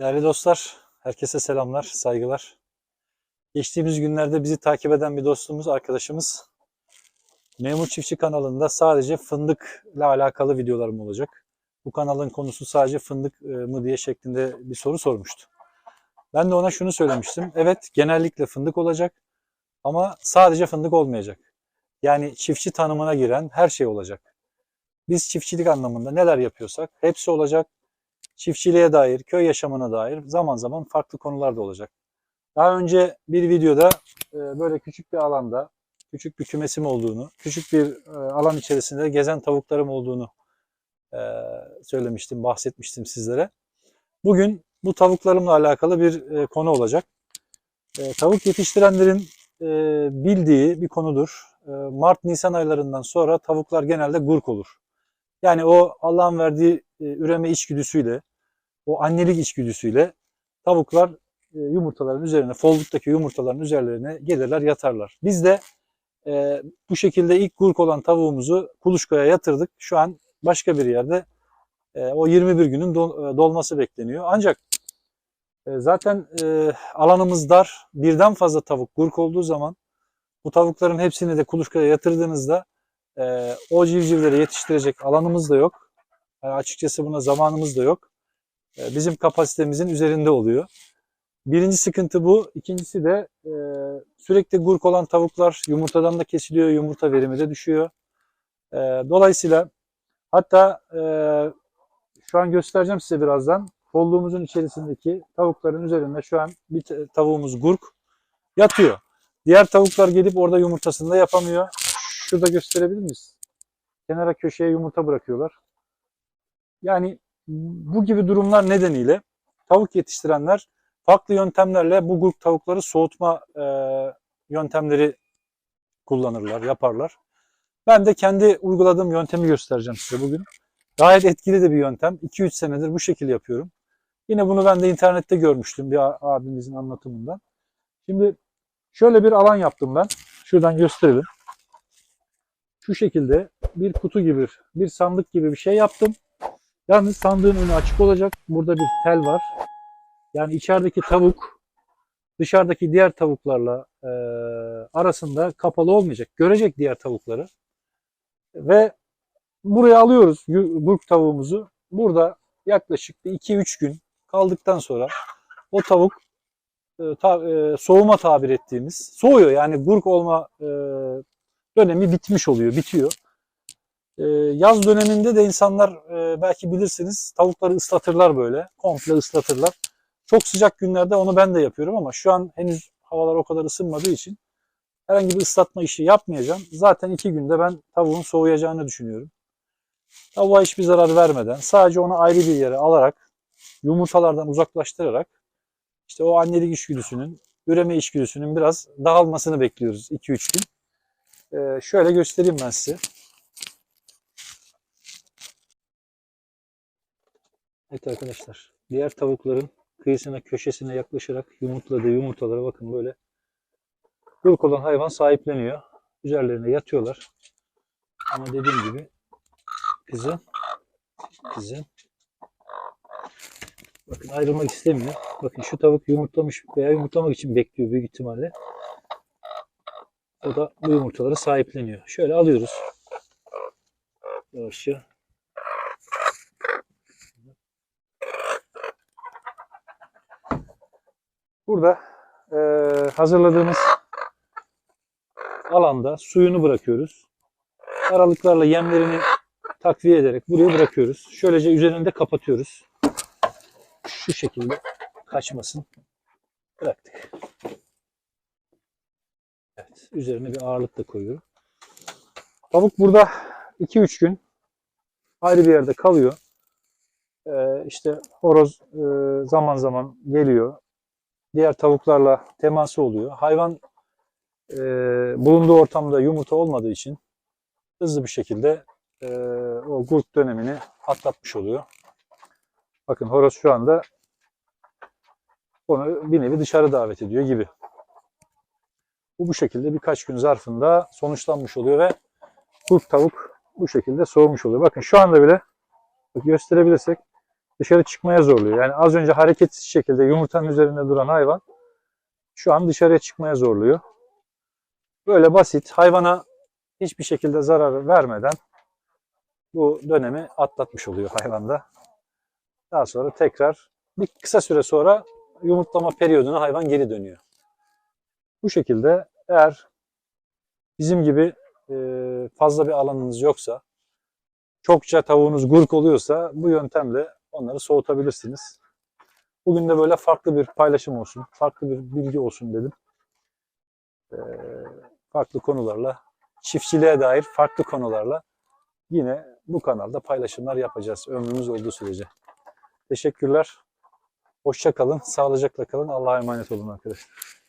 Değerli dostlar, herkese selamlar, saygılar. Geçtiğimiz günlerde bizi takip eden bir dostumuz, arkadaşımız Memur Çiftçi kanalında sadece fındıkla alakalı videolarım olacak. Bu kanalın konusu sadece fındık e, mı diye şeklinde bir soru sormuştu. Ben de ona şunu söylemiştim. Evet, genellikle fındık olacak ama sadece fındık olmayacak. Yani çiftçi tanımına giren her şey olacak. Biz çiftçilik anlamında neler yapıyorsak hepsi olacak çiftçiliğe dair, köy yaşamına dair zaman zaman farklı konular da olacak. Daha önce bir videoda e, böyle küçük bir alanda, küçük bir kümesim olduğunu, küçük bir e, alan içerisinde gezen tavuklarım olduğunu e, söylemiştim, bahsetmiştim sizlere. Bugün bu tavuklarımla alakalı bir konu olacak. Tavuk yetiştirenlerin bildiği bir konudur. Mart-Nisan aylarından sonra tavuklar genelde gurk olur. Yani o Allah'ın verdiği üreme içgüdüsüyle, o annelik içgüdüsüyle tavuklar e, yumurtaların üzerine, folduktaki yumurtaların üzerlerine gelirler, yatarlar. Biz de e, bu şekilde ilk gurk olan tavuğumuzu kuluçkaya yatırdık. Şu an başka bir yerde e, o 21 günün dol- e, dolması bekleniyor. Ancak e, zaten e, alanımız dar. Birden fazla tavuk gurk olduğu zaman bu tavukların hepsini de kuluçkaya yatırdığınızda e, o civcivleri yetiştirecek alanımız da yok. Yani açıkçası buna zamanımız da yok. E, bizim kapasitemizin üzerinde oluyor. Birinci sıkıntı bu. İkincisi de e, sürekli gurk olan tavuklar yumurtadan da kesiliyor, yumurta verimi de düşüyor. E, dolayısıyla hatta e, şu an göstereceğim size birazdan. Kolluğumuzun içerisindeki tavukların üzerinde şu an bir tavuğumuz gurk yatıyor. Diğer tavuklar gelip orada yumurtasını da yapamıyor. Şurada gösterebilir miyiz? Kenara köşeye yumurta bırakıyorlar. Yani bu gibi durumlar nedeniyle tavuk yetiştirenler farklı yöntemlerle bu grup tavukları soğutma e, yöntemleri kullanırlar, yaparlar. Ben de kendi uyguladığım yöntemi göstereceğim size bugün. Gayet etkili de bir yöntem. 2-3 senedir bu şekilde yapıyorum. Yine bunu ben de internette görmüştüm bir abimizin anlatımından. Şimdi şöyle bir alan yaptım ben. Şuradan gösterelim. Şu şekilde bir kutu gibi, bir sandık gibi bir şey yaptım. Yalnız sandığın önü açık olacak. Burada bir tel var. Yani içerideki tavuk dışarıdaki diğer tavuklarla e, arasında kapalı olmayacak. Görecek diğer tavukları. Ve buraya alıyoruz gurk tavuğumuzu. Burada yaklaşık bir 2-3 gün kaldıktan sonra o tavuk e, ta- e, soğuma tabir ettiğimiz soğuyor. Yani gurk olma e, dönemi bitmiş oluyor, bitiyor. Ee, yaz döneminde de insanlar e, belki bilirsiniz tavukları ıslatırlar böyle. Komple ıslatırlar. Çok sıcak günlerde onu ben de yapıyorum ama şu an henüz havalar o kadar ısınmadığı için herhangi bir ıslatma işi yapmayacağım. Zaten iki günde ben tavuğun soğuyacağını düşünüyorum. Tavuğa hiçbir zarar vermeden sadece onu ayrı bir yere alarak yumurtalardan uzaklaştırarak işte o annelik içgüdüsünün, üreme içgüdüsünün biraz dağılmasını bekliyoruz 2-3 gün. Ee, şöyle göstereyim ben size. Evet arkadaşlar, diğer tavukların kıyısına, köşesine yaklaşarak yumurtladığı yumurtalara bakın böyle gurk olan hayvan sahipleniyor. Üzerlerine yatıyorlar. Ama dediğim gibi kızı kızı bakın ayrılmak istemiyor. Bakın şu tavuk yumurtlamış veya yumurtlamak için bekliyor büyük ihtimalle. O da bu yumurtaları sahipleniyor. Şöyle alıyoruz. Yavaşça. Burada e, hazırladığımız alanda suyunu bırakıyoruz. Aralıklarla yemlerini takviye ederek buraya bırakıyoruz. Şöylece üzerinde kapatıyoruz. Şu şekilde kaçmasın. Bıraktık. Evet, üzerine bir ağırlık da koyuyorum. Tavuk burada 2-3 gün ayrı bir yerde kalıyor. Ee, işte horoz e, zaman zaman geliyor. Diğer tavuklarla teması oluyor. Hayvan e, bulunduğu ortamda yumurta olmadığı için hızlı bir şekilde e, o gurk dönemini atlatmış oluyor. Bakın horoz şu anda onu bir nevi dışarı davet ediyor gibi. Bu bu şekilde birkaç gün zarfında sonuçlanmış oluyor ve kurt tavuk bu şekilde soğumuş oluyor. Bakın şu anda bile gösterebilirsek dışarı çıkmaya zorluyor. Yani az önce hareketsiz şekilde yumurtanın üzerinde duran hayvan şu an dışarıya çıkmaya zorluyor. Böyle basit hayvana hiçbir şekilde zarar vermeden bu dönemi atlatmış oluyor hayvanda. Daha sonra tekrar bir kısa süre sonra yumurtlama periyoduna hayvan geri dönüyor. Bu şekilde eğer bizim gibi e, fazla bir alanınız yoksa, çokça tavuğunuz gurk oluyorsa bu yöntemle onları soğutabilirsiniz. Bugün de böyle farklı bir paylaşım olsun, farklı bir bilgi olsun dedim. E, farklı konularla, çiftçiliğe dair farklı konularla yine bu kanalda paylaşımlar yapacağız ömrümüz olduğu sürece. Teşekkürler. Hoşça kalın, sağlıcakla kalın. Allah'a emanet olun arkadaşlar.